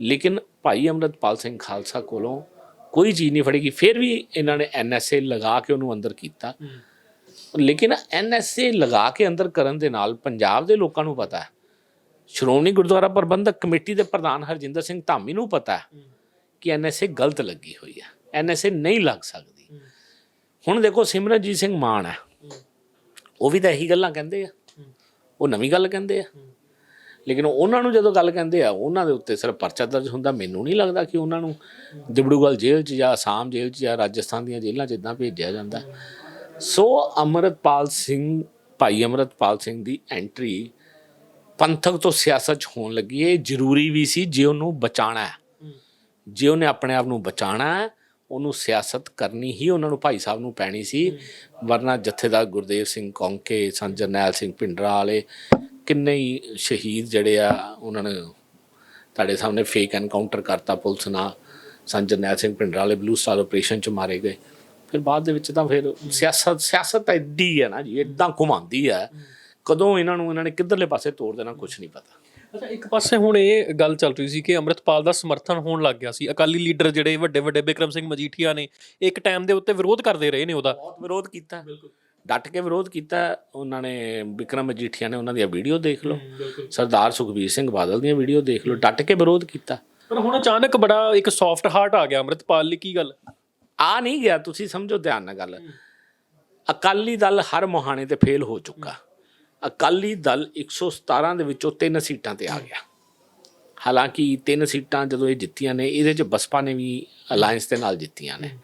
ਲੇਕਿਨ ਭਾਈ ਅਮਰਤਪਾਲ ਸਿੰਘ ਖਾਲਸਾ ਕੋਲੋਂ ਕੋਈ ਚੀਜ਼ ਨਹੀਂ ਫੜੇਗੀ ਫਿਰ ਵੀ ਇਹਨਾਂ ਨੇ ਐਨਐਸਏ ਲਗਾ ਕੇ ਉਹਨੂੰ ਅੰਦਰ ਕੀਤਾ। ਲੇਕਿਨ ਐਨਐਸਏ ਲਗਾ ਕੇ ਅੰਦਰ ਕਰਨ ਦੇ ਨਾਲ ਪੰਜਾਬ ਦੇ ਲੋਕਾਂ ਨੂੰ ਪਤਾ ਹੈ। ਸ਼੍ਰੋਮਣੀ ਗੁਰਦੁਆਰਾ ਪ੍ਰਬੰਧਕ ਕਮੇਟੀ ਦੇ ਪ੍ਰਧਾਨ ਹਰਜਿੰਦਰ ਸਿੰਘ ਧਾਮੀ ਨੂੰ ਪਤਾ ਹੈ ਕਿ ਐਨਐਸਏ ਗਲਤ ਲੱਗੀ ਹੋਈ ਹੈ। ਐਨਐਸਏ ਨਹੀਂ ਲੱਗ ਸਕਦੀ। ਹੁਣ ਦੇਖੋ ਸਿਮਰਨਜੀਤ ਸਿੰਘ ਮਾਨ ਹੈ। ਉਹ ਵੀ ਤਾਂ ਇਹੀ ਗੱਲਾਂ ਕਹਿੰਦੇ ਆ। ਉਹ ਨਵੀਂ ਗੱਲ ਕਹਿੰਦੇ ਆ। ਲੇਕਿਨ ਉਹਨਾਂ ਨੂੰ ਜਦੋਂ ਗੱਲ ਕਹਿੰਦੇ ਆ ਉਹਨਾਂ ਦੇ ਉੱਤੇ ਸਿਰਫ ਪਰਚਾ ਦਰਜ ਹੁੰਦਾ। ਮੈਨੂੰ ਨਹੀਂ ਲੱਗਦਾ ਕਿ ਉਹਨਾਂ ਨੂੰ ਦਿਬੜੂਗਲ ਜੇਲ੍ਹ 'ਚ ਜਾਂ ਆਸਾਮ ਜੇਲ੍ਹ 'ਚ ਜਾਂ ਰਾਜਸਥਾਨ ਦੀਆਂ ਜੇਲ੍ਹਾਂ 'ਚ ਇਦਾਂ ਭੇਜਿਆ ਜਾਂਦਾ। ਸੋ ਅਮਰਤਪਾਲ ਸਿੰਘ ਭਾਈ ਅਮਰਤਪਾਲ ਸਿੰਘ ਦੀ ਐਂਟਰੀ ਪੰਥਕ ਤੋਂ ਸਿਆਸਤ 'ਚ ਹੋਣ ਲੱਗੀ ਇਹ ਜ਼ਰੂਰੀ ਵੀ ਸੀ ਜੇ ਉਹਨੂੰ ਬਚਾਣਾ ਹੈ। ਜੇ ਉਹਨੇ ਆਪਣੇ ਆਪ ਨੂੰ ਬਚਾਣਾ ਹੈ ਉਹਨੂੰ ਸਿਆਸਤ ਕਰਨੀ ਹੀ ਉਹਨਾਂ ਨੂੰ ਭਾਈ ਸਾਹਿਬ ਨੂੰ ਪੈਣੀ ਸੀ। ਵਰਨਾ ਜਥੇਦਾਰ ਗੁਰਦੇਵ ਸਿੰਘ ਕੌਂਕੇ ਸੰਤ ਜਰਨੈਲ ਸਿੰਘ ਪਿੰਡਰਾ ਵਾਲੇ ਕਿੰਨੇ ਹੀ ਸ਼ਹੀਦ ਜਿਹੜੇ ਆ ਉਹਨਾਂ ਨੇ ਤੁਹਾਡੇ ਸਾਹਮਣੇ ਫੇਕ ਐਨਕਾਊਂਟਰ ਕਰਤਾ ਪੁਲਿਸ ਨਾਲ। ਸੰਤ ਜਰਨੈਲ ਸਿੰਘ ਪਿੰਡਰਾ ਵਾਲੇ ਬਲੂ ਸਟਾਰ ਆਪਰੇਸ਼ਨ ਚ ਮਾਰੇ ਗਏ। ਫਿਰ ਬਾਅਦ ਦੇ ਵਿੱਚ ਤਾਂ ਫਿਰ ਸਿਆਸਤ ਸਿਆਸਤ ਤਾਂ ਏਡੀ ਹੈ ਨਾ ਜੀ ਇਦਾਂ ਘੁਮਾਉਂਦੀ ਹੈ। ਕਦੋਂ ਇਹਨਾਂ ਨੂੰ ਇਹਨਾਂ ਨੇ ਕਿੱਧਰਲੇ ਪਾਸੇ ਤੋੜ ਦੇਣਾ ਕੁਝ ਨਹੀਂ ਪਤਾ। ਅੱਛਾ ਇੱਕ ਪਾਸੇ ਹੁਣ ਇਹ ਗੱਲ ਚੱਲ ਰਹੀ ਸੀ ਕਿ ਅੰਮ੍ਰਿਤਪਾਲ ਦਾ ਸਮਰਥਨ ਹੋਣ ਲੱਗ ਗਿਆ ਸੀ। ਅਕਾਲੀ ਲੀਡਰ ਜਿਹੜੇ ਵੱਡੇ ਵੱਡੇ ਬਿਕਰਮ ਸਿੰਘ ਮਜੀਠੀਆ ਨੇ ਇੱਕ ਟਾਈਮ ਦੇ ਉੱਤੇ ਵਿਰੋਧ ਕਰਦੇ ਰਹੇ ਨੇ ਉਹਦਾ। ਬਹੁਤ ਵਿਰੋਧ ਕੀਤਾ। ਡਟ ਕੇ ਵਿਰੋਧ ਕੀਤਾ ਉਹਨਾਂ ਨੇ ਵਿਕਰਮ ਮਜੀਠੀਆ ਨੇ ਉਹਨਾਂ ਦੀਆਂ ਵੀਡੀਓ ਦੇਖ ਲਓ। ਸਰਦਾਰ ਸੁਖਬੀਰ ਸਿੰਘ ਬਾਦਲ ਦੀਆਂ ਵੀਡੀਓ ਦੇਖ ਲਓ। ਡਟ ਕੇ ਵਿਰੋਧ ਕੀਤਾ। ਪਰ ਹੁਣ ਅਚਾਨਕ ਬੜਾ ਇੱਕ ਸੌਫਟ ਹਾਰਟ ਆ ਗਿਆ ਅੰਮ੍ਰਿਤਪਾਲ ਲਈ ਕੀ ਗੱਲ? ਆ ਨਹੀਂ ਗਿਆ, ਤੁਸੀਂ ਸਮਝੋ ਧਿਆਨ ਨਾਲ ਗੱਲ। ਅਕਾਲੀ ਦਲ ਹਰ ਮੁਹਾਣੇ ਤੇ ਫੇਲ ਹੋ ਚੁੱਕਾ। ਅਕਾਲੀ ਦਲ 117 ਦੇ ਵਿੱਚੋਂ ਤਿੰਨ ਸੀਟਾਂ ਤੇ ਆ ਗਿਆ। ਹਾਲਾਂਕਿ ਤਿੰਨ ਸੀਟਾਂ ਜਦੋਂ ਇਹ ਜਿੱਤੀਆਂ ਨੇ, ਇਹਦੇ ਚ ਬਸਪਾ ਨੇ ਵੀ ਅਲਾਈਅੰਸ ਦੇ ਨਾਲ ਜਿੱਤੀਆਂ ਨੇ।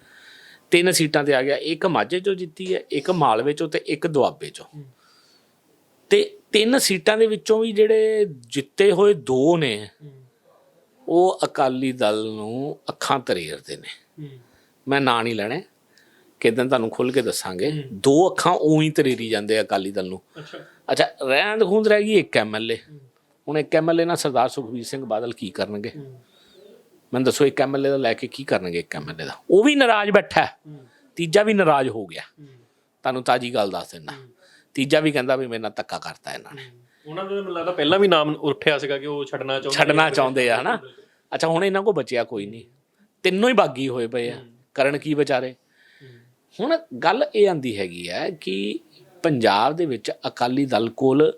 ਤਿੰਨ ਸੀਟਾਂ ਤੇ ਆ ਗਿਆ, ਇੱਕ ਮਾਝੇ ਚੋਂ ਜਿੱਤੀ ਹੈ, ਇੱਕ ਮਾਲਵੇ ਚੋਂ ਤੇ ਇੱਕ ਦੁਆਬੇ ਚੋਂ। ਤੇ ਤਿੰਨ ਸੀਟਾਂ ਦੇ ਵਿੱਚੋਂ ਵੀ ਜਿਹੜੇ ਜਿੱਤੇ ਹੋਏ ਦੋ ਨੇ, ਉਹ ਅਕਾਲੀ ਦਲ ਨੂੰ ਅੱਖਾਂ ਤਰੇਰਦੇ ਨੇ। ਮੈਂ ਨਾਂ ਨਹੀਂ ਲੈਣੇ। ਕਿਦਾਂ ਤੁਹਾਨੂੰ ਖੁੱਲ ਕੇ ਦੱਸਾਂਗੇ। ਦੋ ਅੱਖਾਂ ਉਹੀ ਤਰੇਰੀ ਜਾਂਦੇ ਆ ਅਕਾਲੀ ਦਲ ਨੂੰ। ਅੱਛਾ। ਅੱਛਾ ਰਹਿੰਦ ਖੂੰਦ ਰਹਿ ਗਈ ਇੱਕ ਐਮਐਲਏ ਹੁਣ ਇੱਕ ਐਮਐਲਏ ਨਾਲ ਸਰਦਾਰ ਸੁਖਬੀਰ ਸਿੰਘ ਬਾਦਲ ਕੀ ਕਰਨਗੇ? ਮੈਨੂੰ ਦੱਸੋ ਇੱਕ ਐਮਐਲਏ ਦਾ ਲੈ ਕੇ ਕੀ ਕਰਨਗੇ ਇੱਕ ਐਮਐਲਏ ਦਾ? ਉਹ ਵੀ ਨਾਰਾਜ਼ ਬੈਠਾ। ਤੀਜਾ ਵੀ ਨਾਰਾਜ਼ ਹੋ ਗਿਆ। ਤੁਹਾਨੂੰ ਤਾਜੀ ਗੱਲ ਦੱਸ ਦਿੰਦਾ। ਤੀਜਾ ਵੀ ਕਹਿੰਦਾ ਵੀ ਮੇਰੇ ਨਾਲ ਧੱਕਾ ਕਰਤਾ ਇਹਨਾਂ ਨੇ। ਉਹਨਾਂ ਦਾ ਮੈਨੂੰ ਲੱਗਦਾ ਪਹਿਲਾਂ ਵੀ ਨਾਮ ਉੱਠਿਆ ਸੀਗਾ ਕਿ ਉਹ ਛੱਡਣਾ ਚਾਹੁੰਦੇ ਛੱਡਣਾ ਚਾਹੁੰਦੇ ਆ ਹਨਾ? ਅੱਛਾ ਹੁਣ ਇਹਨਾਂ ਕੋ ਬਚਿਆ ਕੋਈ ਨਹੀਂ। ਤਿੰਨੋਂ ਹੀ ਬਾਗੀ ਹੋਏ ਪਏ ਆ। ਕਰਨ ਕੀ ਵਿਚਾਰੇ? ਹੁਣ ਗੱਲ ਇਹ ਆਂਦੀ ਹੈਗੀ ਹੈ ਕਿ ਪੰਜਾਬ ਦੇ ਵਿੱਚ ਅਕਾਲੀ ਦਲ ਕੋਲ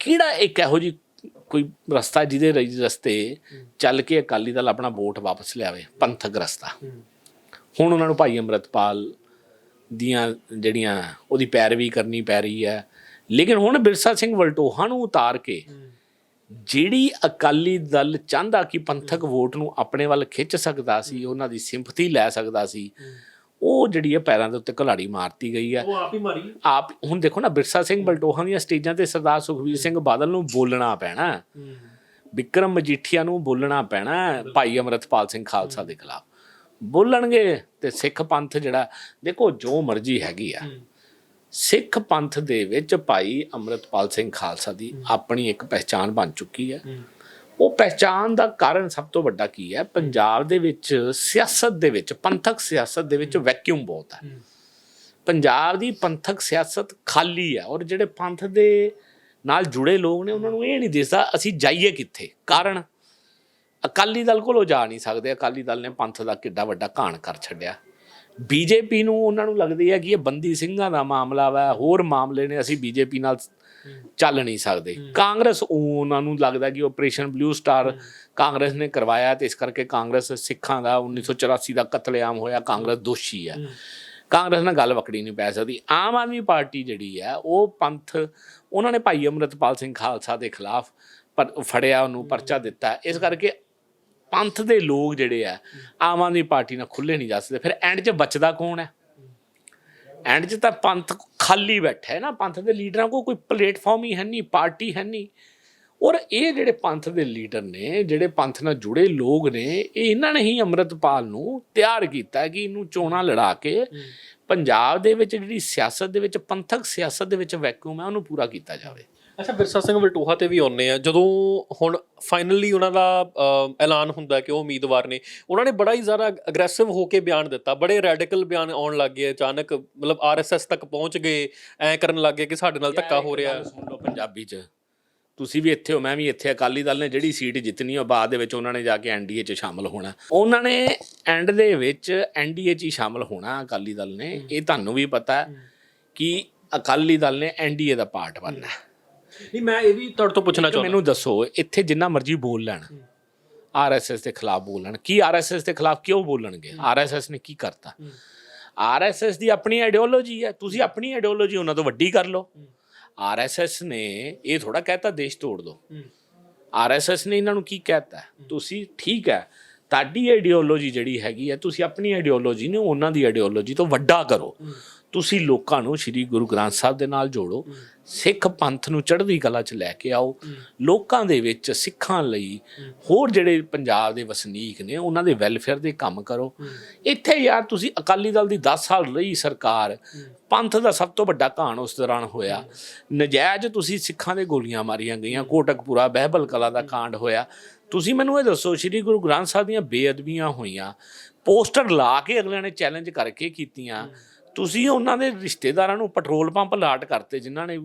ਕਿਹੜਾ ਇੱਕ ਇਹੋ ਜੀ ਕੋਈ ਰਸਤਾ ਜਿਹਦੇ ਰਸਤੇ ਚੱਲ ਕੇ ਅਕਾਲੀ ਦਲ ਆਪਣਾ ਵੋਟ ਵਾਪਸ ਲਿਆਵੇ? ਪੰਥਕ ਰਸਤਾ। ਹੁਣ ਉਹਨਾਂ ਨੂੰ ਭਾਈ ਅੰਮ੍ਰਿਤਪਾਲ ਦੀਆਂ ਜਿਹੜੀਆਂ ਉਹਦੀ ਪੈਰਵੀ ਕਰਨੀ ਪੈ ਰਹੀ ਹੈ। ਲੇਕਿਨ ਹੁਣ ਬਿਰਸਾ ਸਿੰਘ ਵਲਟੋਹਾ ਨੂੰ ਉਤਾਰ ਕੇ ਜਿਹੜੀ ਅਕਾਲੀ ਦਲ ਚਾਹੁੰਦਾ ਕਿ ਪੰਥਕ ਵੋਟ ਨੂੰ ਆਪਣੇ ਵੱਲ ਖਿੱਚ ਸਕਦਾ ਸੀ ਉਹਨਾਂ ਦੀ ਸਿੰਪਥੀ ਲੈ ਸਕਦਾ ਸੀ ਉਹ ਜਿਹੜੀ ਹੈ ਪੈਰਾਂ ਦੇ ਉੱਤੇ ਘਲਾੜੀ ਮਾਰਤੀ ਗਈ ਹੈ। ਉਹ ਆਪ ਹੀ ਮਾਰੀ। ਆਪ ਹੁਣ ਦੇਖੋ ਨਾ ਬਿਰਸਾ ਸਿੰਘ ਬਲਟੋਹਾ ਦੀਆਂ ਸਟੇਜਾਂ ਤੇ ਸਰਦਾਰ ਸੁਖਬੀਰ ਸਿੰਘ ਬਾਦਲ ਨੂੰ ਬੋਲਣਾ ਪੈਣਾ। ਵਿਕਰਮ ਮਜੀਠੀਆ ਨੂੰ ਬੋਲਣਾ ਪੈਣਾ ਭਾਈ ਅਮਰਤਪਾਲ ਸਿੰਘ ਖਾਲਸਾ ਦੇ ਖਿਲਾਫ। ਬੋਲਣਗੇ ਤੇ ਸਿੱਖ ਪੰਥ ਜਿਹੜਾ ਦੇਖੋ ਜੋ ਮਰਜ਼ੀ ਹੈਗੀ ਆ। ਸਿੱਖ ਪੰਥ ਦੇ ਵਿੱਚ ਭਾਈ ਅੰਮ੍ਰਿਤਪਾਲ ਸਿੰਘ ਖਾਲਸਾ ਦੀ ਆਪਣੀ ਇੱਕ ਪਹਿਚਾਨ ਬਣ ਚੁੱਕੀ ਹੈ। ਉਹ ਪਹਿਚਾਨ ਦਾ ਕਾਰਨ ਸਭ ਤੋਂ ਵੱਡਾ ਕੀ ਹੈ? ਪੰਜਾਬ ਦੇ ਵਿੱਚ ਸਿਆਸਤ ਦੇ ਵਿੱਚ ਪੰਥਕ ਸਿਆਸਤ ਦੇ ਵਿੱਚ ਵੈਕਿਊਮ ਬਹੁਤ ਹੈ। ਪੰਜਾਬ ਦੀ ਪੰਥਕ ਸਿਆਸਤ ਖਾਲੀ ਹੈ ਔਰ ਜਿਹੜੇ ਪੰਥ ਦੇ ਨਾਲ ਜੁੜੇ ਲੋਕ ਨੇ ਉਹਨਾਂ ਨੂੰ ਇਹ ਨਹੀਂ ਦਿਸਦਾ ਅਸੀਂ ਜਾਈਏ ਕਿੱਥੇ? ਕਾਰਨ? ਅਕਾਲੀ ਦਲ ਕੋਲੋਂ ਜਾ ਨਹੀਂ ਸਕਦੇ। ਅਕਾਲੀ ਦਲ ਨੇ ਪੰਥ ਦਾ ਕਿੱਡਾ ਵੱਡਾ ਘਾਣ ਕਰ ਛੱਡਿਆ। ਬੀਜੇਪੀ ਨੂੰ ਉਹਨਾਂ ਨੂੰ ਲੱਗਦੀ ਹੈ ਕਿ ਇਹ ਬੰਦੀ ਸਿੰਘਾਂ ਦਾ ਮਾਮਲਾ ਵਾ ਹੋਰ ਮਾਮਲੇ ਨੇ ਅਸੀਂ ਬੀਜੇਪੀ ਨਾਲ ਚੱਲ ਨਹੀਂ ਸਕਦੇ। ਕਾਂਗਰਸ ਉਹ ਉਹਨਾਂ ਨੂੰ ਲੱਗਦਾ ਕਿ ਆਪਰੇਸ਼ਨ ਬਲੂ ਸਟਾਰ ਕਾਂਗਰਸ ਨੇ ਕਰਵਾਇਆ ਤੇ ਇਸ ਕਰਕੇ ਕਾਂਗਰਸ ਸਿੱਖਾਂ ਦਾ 1984 ਦਾ ਕਤਲੇਆਮ ਹੋਇਆ ਕਾਂਗਰਸ ਦੋਸ਼ੀ ਹੈ। ਕਾਂਗਰਸ ਨਾਲ ਗੱਲ ਵਕੜੀ ਨਹੀਂ ਪੈ ਸਕਦੀ। ਆਮ ਆਦਮੀ ਪਾਰਟੀ ਜਿਹੜੀ ਹੈ ਉਹ ਪੰਥ ਉਹਨਾਂ ਨੇ ਭਾਈ ਅੰਮ੍ਰਿਤਪਾਲ ਸਿੰਘ ਖਾਲਸਾ ਦੇ ਖਿਲਾਫ ਪਰ ਫੜਿਆ ਉਹਨੂੰ ਪਰਚਾ ਦਿੱਤਾ। ਇਸ ਕਰਕੇ ਪੰਥ ਦੇ ਲੋਕ ਜਿਹੜੇ ਆ ਆਮ ਆਦਮੀ ਪਾਰਟੀ ਨਾਲ ਖੁੱਲੇ ਨਹੀਂ ਜਾ ਸਕਦੇ। ਫਿਰ ਐਂਡ 'ਚ ਬਚਦਾ ਕੌਣ ਹੈ? ਐਂਡ 'ਚ ਤਾਂ ਪੰਥ ਖਾਲੀ ਬੈਠਾ ਹੈ ਨਾ। ਪੰਥ ਦੇ ਲੀਡਰਾਂ ਕੋਲ ਕੋਈ ਪਲੇਟਫਾਰਮ ਹੀ ਹੈ ਨਹੀਂ ਪਾਰਟੀ ਹੈ ਨਹੀਂ। ਔਰ ਇਹ ਜਿਹੜੇ ਪੰਥ ਦੇ ਲੀਡਰ ਨੇ ਜਿਹੜੇ ਪੰਥ ਨਾਲ ਜੁੜੇ ਲੋਕ ਨੇ ਇਹ ਇਹਨਾਂ ਨੇ ਹੀ ਅੰਮ੍ਰਿਤਪਾਲ ਨੂੰ ਤਿਆਰ ਕੀਤਾ ਕਿ ਇਹਨੂੰ ਚੋਣਾਂ ਲੜਾ ਕੇ ਪੰਜਾਬ ਦੇ ਵਿੱਚ ਜਿਹੜੀ ਸਿਆਸਤ ਦੇ ਵਿੱਚ ਪੰਥਕ ਸਿਆਸਤ ਦੇ ਵਿੱਚ ਵੈਕਿਊਮ ਹੈ ਉਹਨੂੰ ਪੂਰਾ ਕੀਤਾ ਜਾਵੇ। ਅੱਛਾ ਬਿਰਸਾ ਸਿੰਘ ਵਲਟੋਹਾ ਤੇ ਵੀ ਆਉਨੇ ਆ। ਜਦੋਂ ਹੁਣ ਫਾਈਨਲੀ ਉਹਨਾਂ ਦਾ ਅ, ਐਲਾਨ ਹੁੰਦਾ ਕਿ ਉਹ ਉਮੀਦਵਾਰ ਨੇ ਉਹਨਾਂ ਨੇ ਬੜਾ ਹੀ ਜ਼ਿਆਦਾ ਅਗਰੈਸਿਵ ਹੋ ਕੇ ਬਿਆਨ ਦਿੱਤਾ। ਬੜੇ ਰੈਡੀਕਲ ਬਿਆਨ ਆਉਣ ਲੱਗ ਗਏ ਅਚਾਨਕ ਮਤਲਬ ਆਰਐਸਐਸ ਤੱਕ ਪਹੁੰਚ ਗਏ ਐ ਕਰਨ ਲੱਗ ਗਏ ਕਿ ਸਾਡੇ ਨਾਲ ਧੱਕਾ ਹੋ ਰਿਹਾ। ਗੱਲ ਸੁਣ ਲਓ ਪੰਜਾਬੀ 'ਚ। ਤੁਸੀਂ ਵੀ ਇੱਥੇ ਹੋ ਮੈਂ ਵੀ ਇੱਥੇ ਅਕਾਲੀ ਦਲ ਨੇ ਜਿਹੜੀ ਸੀਟ ਜਿੱਤਣੀ ਆ ਬਾਅਦ ਦੇ ਵਿੱਚ ਉਹਨਾਂ ਨੇ ਜਾ ਕੇ ਐਨਡੀਏ 'ਚ ਸ਼ਾਮਲ ਹੋਣਾ। ਉਹਨਾਂ ਨੇ ਐਂਡ ਦੇ ਵਿੱਚ ਐਨਡੀਏ 'ਚ ਹੀ ਸ਼ਾਮਲ ਹੋਣਾ ਅਕਾਲੀ ਦਲ ਨੇ। ਇਹ ਤੁਹਾਨੂੰ ਵੀ ਪਤਾ ਹੈ। ਕਿ ਅਕਾਲੀ ਦਲ ਨੇ ਐਨਡੀਏ ਦਾ ਪਾਰਟ ਬਣਨਾ। ਹੈ ਨਹੀਂ ਮੈਂ ਇਹ ਵੀ ਤੁਹਾਡੇ ਤੋਂ ਪੁੱਛਣਾ ਚਾਹੁੰਦਾ। ਮੈਨੂੰ ਦੱਸੋ ਇੱਥੇ ਜਿੰਨਾ ਮਰਜ਼ੀ ਬੋਲ ਲੈਣ। ਆਰਐਸਐਸ ਦੇ ਖਿਲਾਫ ਬੋਲਣ ਕੀ ਆਰਐਸਐਸ ਦੇ ਖਿਲਾਫ ਕਿਉਂ ਬੋਲਣਗੇ ਆਰਐਸਐਸ ਨੇ ਕੀ ਕਰਤਾ? ਆਰਐਸਐਸ ਦੀ ਆਪਣੀ ਆਈਡੀਓਲੋਜੀ ਹੈ। ਤੁਸੀਂ ਆਪਣੀ ਆਈਡੀਓਲੋਜੀ ਉਹਨਾਂ ਤੋਂ ਵੱਡੀ ਕਰ ਲਓ। ਆਰਐਸਐਸ ਨੇ ਇਹ ਥੋੜਾ ਕਹਿਤਾ ਦੇਸ਼ ਤੋੜ ਦਿਓ ਆਰਐਸਐਸ ਨੇ ਇਹਨਾਂ ਨੂੰ ਕੀ ਕਹਿਤਾ? ਤੁਸੀਂ ਠੀਕ ਹੈ ਤੁਹਾਡੀ ਆਈਡੀਓਲੋਜੀ ਜਿਹੜੀ ਹੈਗੀ ਹੈ ਤੁਸੀਂ ਆਪਣੀ ਆਈਡੀਓਲੋਜੀ ਨੂੰ ਉਹਨਾਂ ਦੀ ਆਈਡੀਓਲੋਜੀ ਤੋਂ ਵੱਡਾ ਕਰੋ। ਤੁਸੀਂ ਲੋਕਾਂ ਨੂੰ ਸ੍ਰੀ ਗੁਰੂ ਗ੍ਰੰਥ ਸਾਹਿਬ ਦੇ ਨਾਲ ਜੋੜੋ ਸਿੱਖ ਪੰਥ ਨੂੰ ਚੜ੍ਹਦੀ ਕਲਾ 'ਚ ਲੈ ਕੇ ਆਓ ਲੋਕਾਂ ਦੇ ਵਿੱਚ ਸਿੱਖਾਂ ਲਈ ਹੋਰ ਜਿਹੜੇ ਪੰਜਾਬ ਦੇ ਵਸਨੀਕ ਨੇ ਉਹਨਾਂ ਦੇ ਵੈਲਫੇਅਰ ਦੇ ਕੰਮ ਕਰੋ। ਇੱਥੇ ਯਾਰ ਤੁਸੀਂ ਅਕਾਲੀ ਦਲ ਦੀ 10 ਸਾਲ ਰਹੀ ਸਰਕਾਰ ਪੰਥ ਦਾ ਸਭ ਤੋਂ ਵੱਡਾ ਘਾਣ ਉਸ ਦੌਰਾਨ ਹੋਇਆ। ਨਜਾਇਜ਼ ਤੁਸੀਂ ਸਿੱਖਾਂ ਦੇ ਗੋਲੀਆਂ ਮਾਰੀਆਂ ਗਈਆਂ ਕੋਟਕਪੂਰਾ ਬਹਿਬਲ ਕਲਾ ਦਾ ਕਾਂਡ ਹੋਇਆ। ਤੁਸੀਂ ਮੈਨੂੰ ਇਹ ਦੱਸੋ ਸ੍ਰੀ ਗੁਰੂ ਗ੍ਰੰਥ ਸਾਹਿਬ ਦੀਆਂ ਬੇਅਦਬੀਆਂ ਹੋਈਆਂ ਪੋਸਟਰ ਲਾ ਕੇ ਅਗਲਿਆਂ ਨੇ ਚੈਲੰਜ ਕਰਕੇ ਕੀਤੀਆਂ ਤੁਸੀਂ ਉਹਨਾਂ ਦੇ ਰਿਸ਼ਤੇਦਾਰਾਂ ਨੂੰ ਪੈਟਰੋਲ ਪੰਪ ਲਾਟ ਕਰਤੇ, ਜਿਨ੍ਹਾਂ ਨੇ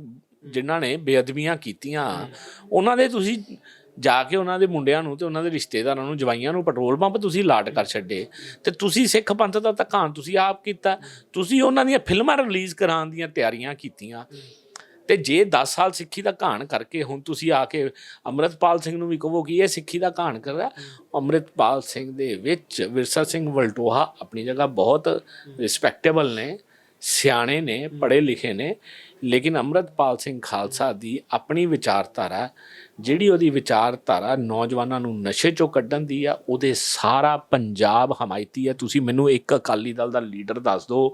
ਜਿਨ੍ਹਾਂ ਨੇ ਬੇਅਦਬੀਆਂ ਕੀਤੀਆਂ। ਉਹਨਾਂ ਦੇ ਤੁਸੀਂ ਜਾ ਕੇ ਉਹਨਾਂ ਦੇ ਮੁੰਡਿਆਂ ਨੂੰ ਤੇ ਉਹਨਾਂ ਦੇ ਰਿਸ਼ਤੇਦਾਰਾਂ ਨੂੰ, ਜਵਾਈਆਂ ਨੂੰ ਪੈਟਰੋਲ ਪੰਪ ਤੁਸੀਂ ਲਾਟ ਕਰ ਛੱਡੇ। ਤੇ ਤੁਸੀਂ ਸਿੱਖ ਪੰਥ ਦਾ ਧੱਕਾਣ ਤੁਸੀਂ ਆਪ ਕੀਤਾ। ਤੁਸੀਂ ਉਹਨਾਂ ਦੀਆਂ ਫਿਲਮਾਂ ਰਿਲੀਜ਼ ਕਰਾਉਣ ਦੀਆਂ ਤਿਆਰੀਆਂ ਕੀਤੀਆਂ। ਤੇ ਜੇ 10 ਸਾਲ ਸਿੱਖੀ ਦਾ ਘਾਣ ਕਰਕੇ ਹੁਣ ਤੁਸੀਂ ਆ ਕੇ ਅੰਮ੍ਰਿਤਪਾਲ ਸਿੰਘ ਨੂੰ ਵੀ ਕਹੋ ਕਿ ਇਹ ਸਿੱਖੀ ਦਾ ਘਾਣ ਕਰ ਰਿਹਾ। ਅੰਮ੍ਰਿਤਪਾਲ ਸਿੰਘ ਦੇ ਵਿੱਚ ਵਿਰਸਾ ਸਿੰਘ ਵਲਟੋਹਾ ਆਪਣੀ ਜਗ੍ਹਾ ਬਹੁਤ ਰਿਸਪੈਕਟੇਬਲ ਨੇ ਸਿਆਣੇ ਨੇ ਪੜ੍ਹੇ ਲਿਖੇ ਨੇ। ਲੇਕਿਨ ਅੰਮ੍ਰਿਤਪਾਲ ਸਿੰਘ ਖਾਲਸਾ ਦੀ ਆਪਣੀ ਵਿਚਾਰਧਾਰਾ, ਜਿਹੜੀ ਉਹਦੀ ਵਿਚਾਰਧਾਰਾ ਨੌਜਵਾਨਾਂ ਨੂੰ ਨਸ਼ੇ ਚੋਂ ਕੱਢਣ ਦੀ ਆ, ਉਹਦੇ ਸਾਰਾ ਪੰਜਾਬ ਹਮਾਇਤੀ ਹੈ ਤੁਸੀਂ ਮੈਨੂੰ ਇੱਕ ਅਕਾਲੀ ਦਲ ਦਾ ਲੀਡਰ ਦੱਸ ਦਿਓ,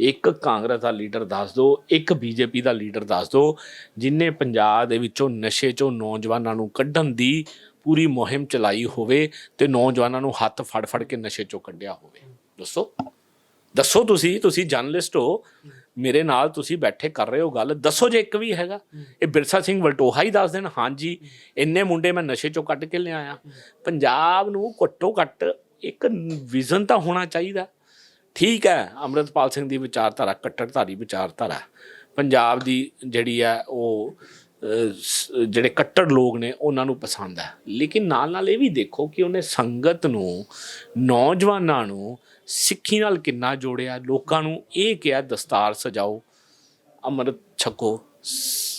ਇੱਕ ਕਾਂਗਰਸ ਦਾ ਲੀਡਰ ਦੱਸ ਦਿਓ, ਇੱਕ ਬੀਜੇਪੀ ਦਾ ਲੀਡਰ ਦੱਸ ਦਿਓ, ਜਿਨੇ ਪੰਜਾਬ ਦੇ ਵਿੱਚੋਂ ਨਸ਼ੇ ਚੋਂ ਨੌਜਵਾਨਾਂ ਨੂੰ ਕੱਢਣ ਦੀ ਪੂਰੀ ਮੁਹਿੰਮ ਚਲਾਈ ਹੋਵੇ ਤੇ ਨੌਜਵਾਨਾਂ ਨੂੰ ਹੱਥ ਫੜ ਫੜ ਕੇ ਨਸ਼ੇ ਚੋਂ ਕੱਢਿਆ ਹੋਵੇ। ਦੱਸੋ? ਦੱਸੋ ਤੁਸੀਂ ਤੁਸੀਂ ਜਰਨਲਿਸਟ ਹੋ। ਮੇਰੇ ਨਾਲ ਤੁਸੀਂ ਬੈਠੇ ਕਰ ਰਹੇ ਹੋ ਗੱਲ ਦੱਸੋ ਜੇ ਇੱਕ ਵੀ ਹੈਗਾ। ਇਹ ਬਿਰਸਾ ਸਿੰਘ ਵਲਟੋਹਾ ਹੀ ਦੱਸ ਦੇਣ ਹਾਂਜੀ ਇੰਨੇ ਮੁੰਡੇ ਮੈਂ ਨਸ਼ੇ ਚੋਂ ਕੱਢ ਕੇ ਲਿਆਇਆ। ਪੰਜਾਬ ਨੂੰ ਘੱਟੋ ਘੱਟ ਇੱਕ ਵਿਜ਼ਨ ਤਾਂ ਹੋਣਾ ਚਾਹੀਦਾ। ਠੀਕ ਹੈ ਅੰਮ੍ਰਿਤਪਾਲ ਸਿੰਘ ਦੀ ਵਿਚਾਰਧਾਰਾ ਕੱਟੜਧਾਰੀ ਵਿਚਾਰਧਾਰਾ। ਪੰਜਾਬ ਦੀ ਜਿਹੜੀ ਹੈ ਉਹ ਜਿਹੜੇ ਕੱਟੜ ਲੋਕ ਨੇ ਉਹਨਾਂ ਨੂੰ ਪਸੰਦ ਹੈ। ਲੇਕਿਨ ਨਾਲ ਨਾਲ ਇਹ ਵੀ ਦੇਖੋ ਕਿ ਉਹਨੇ ਸੰਗਤ ਨੂੰ ਨੌਜਵਾਨਾਂ ਨੂੰ ਸਿੱਖੀ ਨਾਲ ਕਿੰਨਾ ਜੋੜਿਆ? ਲੋਕਾਂ ਨੂੰ ਇਹ ਕਿਹਾ ਦਸਤਾਰ ਸਜਾਓ ਅੰਮ੍ਰਿਤ ਛਕੋ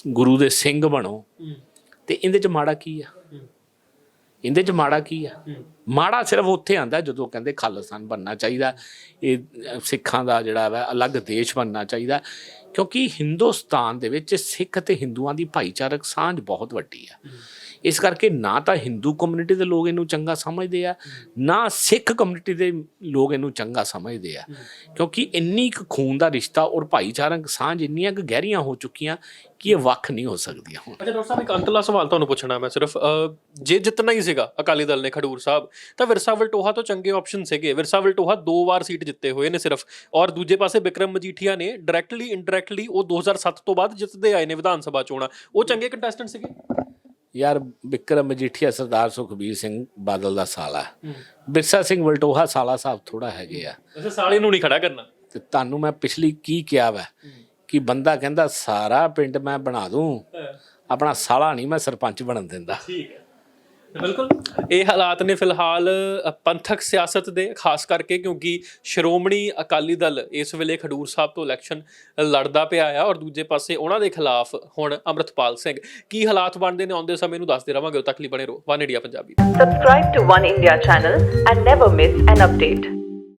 ਗੁਰੂ ਦੇ ਸਿੰਘ ਬਣੋ। ਤੇ ਇਹਦੇ ਚ ਮਾੜਾ ਕੀ ਆ? ਇਹਦੇ ਚ ਮਾੜਾ ਕੀ ਆ? ਮਾੜਾ ਸਿਰਫ ਉੱਥੇ ਆਂਦਾ ਜਦੋਂ ਕਹਿੰਦੇ ਖਾਲਿਸਤਾਨ ਬਣਨਾ ਚਾਹੀਦਾ। ਇਹ ਸਿੱਖਾਂ ਦਾ ਜਿਹੜਾ ਵਾ ਅਲੱਗ ਦੇਸ਼ ਬਣਨਾ ਚਾਹੀਦਾ। ਕਿਉਂਕਿ ਹਿੰਦੁਸਤਾਨ ਦੇ ਵਿੱਚ ਸਿੱਖ ਤੇ ਹਿੰਦੂਆਂ ਦੀ ਭਾਈਚਾਰਕ ਸਾਂਝ ਬਹੁਤ ਵੱਡੀ ਆ। ਇਸ ਕਰਕੇ ਨਾ ਤਾਂ ਹਿੰਦੂ ਕਮਿਊਨਿਟੀ ਦੇ ਲੋਕ ਇਹਨੂੰ ਚੰਗਾ ਸਮਝਦੇ ਆ ਨਾ ਸਿੱਖ ਕਮਿਊਨਿਟੀ ਦੇ ਲੋਕ ਇਹਨੂੰ ਚੰਗਾ ਸਮਝਦੇ ਆ। ਕਿਉਂਕਿ ਇੰਨੀ ਕੁ ਖੂਨ ਦਾ ਰਿਸ਼ਤਾ ਔਰ ਭਾਈਚਾਰਕ ਸਾਂਝ ਇੰਨੀਆਂ ਕੁ ਗਹਿਰੀਆਂ ਹੋ ਚੁੱਕੀਆਂ ਕਿ ਇਹ ਵੱਖ ਨਹੀਂ ਹੋ ਸਕਦੀਆਂ ਹੁਣ? ਅੱਛਾ ਡਾਕਟਰ ਸਾਹਿਬ ਇੱਕ ਅੰਤਲਾ ਸਵਾਲ ਤੁਹਾਨੂੰ ਪੁੱਛਣਾ ਮੈਂ ਸਿਰਫ ਜੇ ਜਿੱਤਣਾ ਹੀ ਸੀਗਾ ਅਕਾਲੀ ਦਲ ਨੇ ਖਡੂਰ ਸਾਹਿਬ ਤਾਂ ਵਿਰਸਾ ਵਲਟੋਹਾ ਤੋਂ ਚੰਗੇ ਆਪਸ਼ਨ ਸੀਗੇ। ਵਿਰਸਾ ਵਲਟੋਹਾ ਦੋ ਵਾਰ ਸੀਟ ਜਿੱਤੇ ਹੋਏ ਨੇ ਸਿਰਫ ਔਰ ਦੂਜੇ ਪਾਸੇ ਵਿਕਰਮ ਮਜੀਠੀਆ ਨੇ ਡਾਇਰੈਕਟਲੀ ਇਨਡਾਇਰੈਕਟਲੀ ਉਹ 2007 ਤੋਂ ਬਾਅਦ ਜਿੱਤਦੇ ਆਏ ਨੇ ਵਿਧਾਨ ਸਭਾ ਚੋਣਾਂ। ਉਹ ਚੰਗੇ ਕੰਟੈਸਟੈਂਟ ਸੀਗੇ? ਯਾਰ ਵਿਕਰਮ ਮਜੀਠੀਆ ਸਰਦਾਰ ਸੁਖਬੀਰ ਸਿੰਘ ਬਾਦਲ ਦਾ ਸਾਲਾ। ਬਿਰਸਾ ਸਿੰਘ ਵਲਟੋਹਾ ਸਾਲਾ ਸਾਹਿਬ ਥੋੜਾ ਹੈਗੇ ਆ। ਅੱਛਾ ਸਾਲੇ ਨੂੰ ਨਹੀਂ ਖੜਾ ਕਰਨਾ। ਤੇ ਤੁਹਾਨੂੰ ਮੈਂ ਪਿਛਲੀ ਕੀ ਕਿਹਾ ਵਾ? ਕਿ ਬੰਦਾ ਕਹਿੰਦਾ ਸਾਰਾ ਪਿੰਡ ਮੈਂ ਬਣਾ ਦੂੰ ਆਪਣਾ ਸਾਲਾ ਨਹੀਂ ਮੈਂ ਸਰਪੰਚ ਬਣਨ ਦਿੰਦਾ। ਠੀਕ ਹੈ। ਬਿਲਕੁਲ। ਇਹ ਹਾਲਾਤ ਨੇ ਫਿਲਹਾਲ ਪੰਥਕ ਸਿਆਸਤ ਦੇ ਖਾਸ ਕਰਕੇ ਕਿਉਂਕਿ ਸ਼੍ਰੋਮਣੀ ਅਕਾਲੀ ਦਲ ਇਸ ਵੇਲੇ ਖਡੂਰ ਸਾਹਿਬ ਤੋਂ ਇਲੈਕਸ਼ਨ ਲੜਦਾ ਪਿਆ ਆ ਔਰ ਦੂਜੇ ਪਾਸੇ ਉਹਨਾਂ ਦੇ ਖਿਲਾਫ ਹੁਣ ਅੰਮ੍ਰਿਤਪਾਲ ਸਿੰਘ। ਕੀ ਹਾਲਾਤ ਬਣਦੇ ਨੇ ਆਉਂਦੇ ਸਮੇਂ ਨੂੰ ਦੱਸਦੇ ਰਵਾਂਗੇ ਉਦੋਂ ਤੱਕ ਲਈ ਬਣੇ ਰਹੋ। One India Punjabi. Subscribe to One India channel and never miss an update.